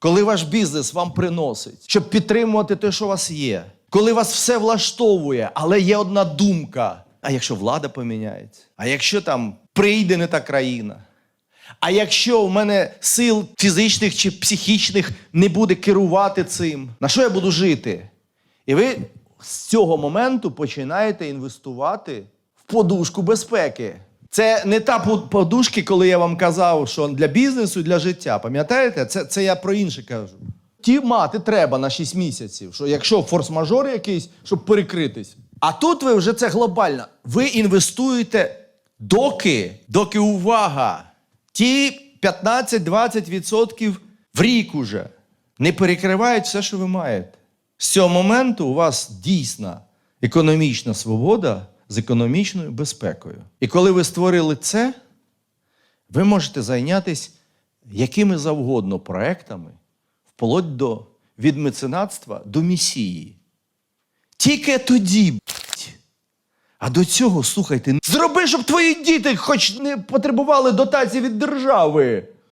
коли ваш бізнес вам приносить, щоб підтримувати те, що у вас є, коли вас все влаштовує, але є одна думка. А якщо влада поміняється? А якщо там прийде не та країна? А якщо в мене сил фізичних чи психічних не буде керувати цим, на що я буду жити? І ви з цього моменту починаєте інвестувати в подушку безпеки. Це не та подушки, коли я вам казав, що для бізнесу і для життя. Пам'ятаєте? Це, це я про інше кажу. Ті мати треба на 6 місяців, що якщо форс-мажор якийсь, щоб перекритись. А тут ви вже це глобально. Ви інвестуєте доки, доки увага, ті 15-20% в рік уже не перекривають все, що ви маєте. З цього моменту у вас дійсна економічна свобода з економічною безпекою. І коли ви створили це, ви можете зайнятися якими завгодно проектами, вплоть до від меценатства до місії. Тільки тоді. А до цього, слухайте, зроби, щоб твої діти хоч не потребували дотації від держави.